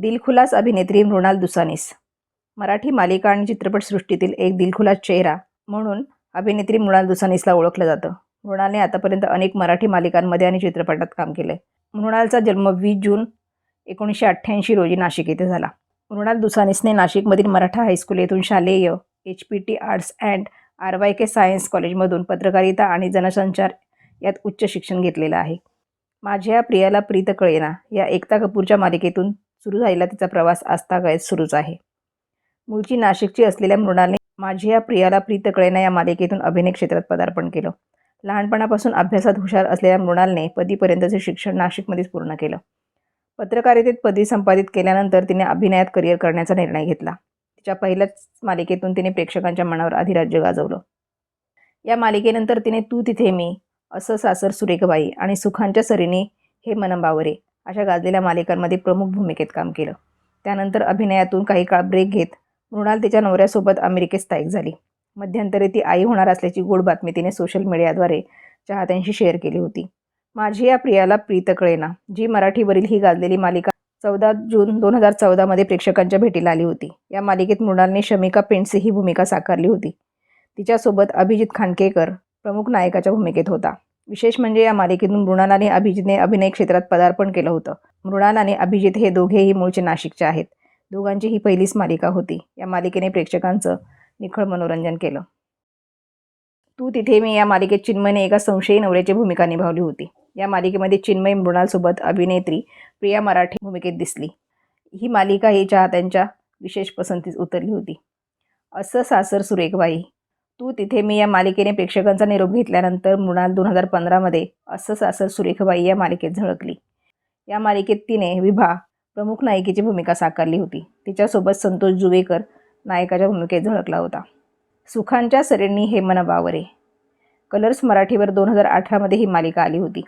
दिलखुलास अभिनेत्री मृणाल दुसानीस. मराठी मालिका आणि चित्रपटसृष्टीतील एक दिलखुलास चेहरा म्हणून अभिनेत्री मृणाल दुसानीसला ओळखलं जातं. मृणालने आतापर्यंत अनेक मराठी मालिकांमध्ये आणि चित्रपटात काम केलं आहे मृणालचा जन्म वीस जून एकोणीसशे अठ्ठ्याऐंशी रोजी नाशिक येथे झाला. मृणाल दुसानीसने नाशिकमधील मराठा हायस्कूल येथून शालेय H P T arts and R Y K science कॉलेजमधून पत्रकारिता आणि जनसंचार यात उच्च शिक्षण घेतलेलं आहे. माझ्या प्रियाला प्रीत कळेना या एकता कपूरच्या मालिकेतून सुरू झालेला तिचा प्रवास आजतागायत सुरूच आहे. मूळची नाशिकची असलेल्या मृणालने माझी या प्रियाला प्रीत कळेना या मालिकेतून अभिनय क्षेत्रात पदार्पण केलं. लहानपणापासून अभ्यासात हुशार असलेल्या मृणालने पदीपर्यंतचे शिक्षण नाशिकमध्येच पूर्ण केलं. पत्रकारितेत पदवी संपादित केल्यानंतर तिने अभिनयात करिअर करण्याचा निर्णय घेतला. तिच्या पहिल्याच मालिकेतून तिने प्रेक्षकांच्या मनावर अधिराज्य गाजवलं. या मालिकेनंतर तिने तू तिथे मी असं सासर सुरेखबाई आणि सुखांच्या सरीने हे मनंबावरे. अशा गाजलेल्या मालिकांमध्ये प्रमुख भूमिकेत काम केलं. त्यानंतर अभिनयातून काही काळ ब्रेक घेत मृणाल तिच्या नवऱ्यासोबत अमेरिकेत स्थायिक झाली. मध्यंतरी ती आई होणार असल्याची गोड बातमी तिने सोशल मीडियाद्वारे चाहत्यांशी शेअर केली होती. माझी या प्रियाला प्रीत कळेना जी मराठीवरील ही गाजलेली मालिका चौदा जून दोन हजार चौदामध्ये प्रेक्षकांच्या भेटीला आली होती. या मालिकेत मृणालने शमिका पेंडसे ही भूमिका साकारली होती. तिच्यासोबत अभिजित खांडकेकर प्रमुख नायकाच्या भूमिकेत होता. विशेष म्हणजे या मालिकेतून मृणाल आणि अभिजितने अभिनय क्षेत्रात पदार्पण केलं होतं. मृणाल आणि अभिजित हे दोघेही मूळचे नाशिकचे आहेत. दोघांची ही पहिलीच मालिका होती. या मालिकेने प्रेक्षकांचं निखळ मनोरंजन केलं. तू तिथे मी या मालिकेत चिन्मयने एका संशयी नवऱ्याची भूमिका निभावली होती. या मालिकेमध्ये चिन्मय मृणालसोबत अभिनेत्री प्रिया मराठी भूमिकेत दिसली. ही मालिका ही चाहत्यांच्या विशेष पसंतीस उतरली होती. असं सासर सुरेखबाई तू तिथे मी या मालिकेने प्रेक्षकांचा निरोप घेतल्यानंतर मृणाल दोन हजार पंधरामध्ये असं सासर सुरेखबाई या मालिकेत झळकली. या मालिकेत तिने विभा प्रमुख नायिकेची भूमिका साकारली होती. तिच्यासोबत संतोष जुवेकर नायकाच्या भूमिकेत झळकला होता. सुखांच्या सरींनी हे मन बावरे कलर्स मराठीवर दोन हजार अठरामध्ये ही मालिका आली होती.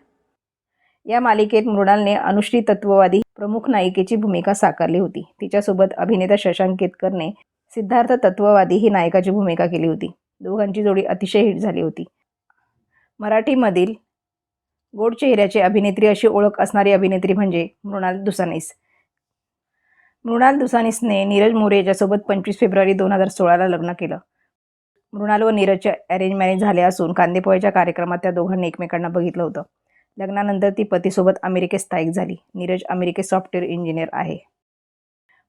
या मालिकेत मृणालने अनुश्री तत्ववादी प्रमुख नायिकेची भूमिका साकारली होती. तिच्यासोबत अभिनेता शशांक केतकरने सिद्धार्थ तत्ववादी ही नायकाची भूमिका केली होती. दोघांची जोडी अतिशय हिट झाली होती. मराठीमधील गोड चेहऱ्याची अभिनेत्री अशी ओळख असणारी अभिनेत्री म्हणजे मृणाल दुसानीस. मृणाल दुसानीसने नीरज मोरे याच्यासोबत पंचवीस फेब्रुवारी दोन हजार सोळाला लग्न केलं. मृणाल व नीरजच्या अरेंज मॅरेज झाले असून कांदेपोळ्याच्या कार्यक्रमात त्या दोघांनी एकमेकांना बघितलं होतं. लग्नानंतर ती पतीसोबत अमेरिकेत स्थायिक झाली. नीरज अमेरिकेत सॉफ्टवेअर इंजिनियर आहे.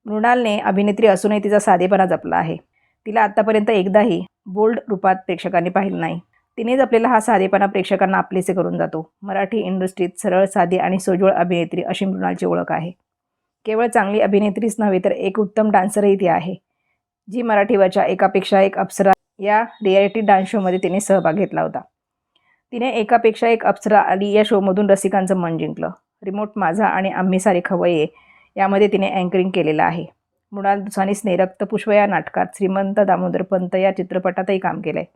मृणालने अभिनेत्री असूनही तिचा साधेपणा जपला आहे. तिला आत्तापर्यंत एकदाही बोल्ड रूपात प्रेक्षकांनी पाहिलं नाही. तिने जपलेला हा साधेपणा प्रेक्षकांना आपलेसे करून जातो. मराठी इंडस्ट्रीत सरळ साधी आणि सोज्वळ अभिनेत्री अशी मृणालची ओळख आहे. केवळ चांगली अभिनेत्रीच नव्हे तर एक उत्तम डान्सरही ती आहे. जी मराठीवरच्या एकापेक्षा एक अप्सरा या रियालिटी डान्स शोमध्ये तिने सहभाग घेतला होता. तिने एकापेक्षा एक अप्सरा आली या शोमधून रसिकांचं मन जिंकलं. रिमोट माझा आणि आम्ही सारे खवये यामध्ये तिने अँकरिंग केलेलं आहे. मृणाल दुसानीसने रक्तपुष्प या नाटकात श्रीमंत दामोदर पंत या चित्रपटातही काम केलं आहे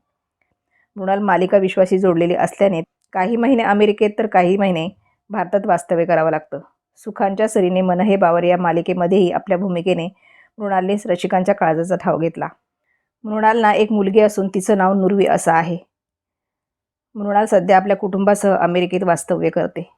मृणाल मालिका विश्वासी जोडलेली असल्याने काही महिने अमेरिकेत तर काही महिने भारतात वास्तव्य करावं लागतं. सुखांच्या सरीने मन हे बावर या मालिकेमध्येही आपल्या भूमिकेने मृणालने रसिकांच्या काळजाचा ठाव घेतला. मृणालना एक मुलगी असून तिचं नाव नुर्वी असं आहे. मृणाल सध्या आपल्या कुटुंबासह अमेरिकेत वास्तव्य करते.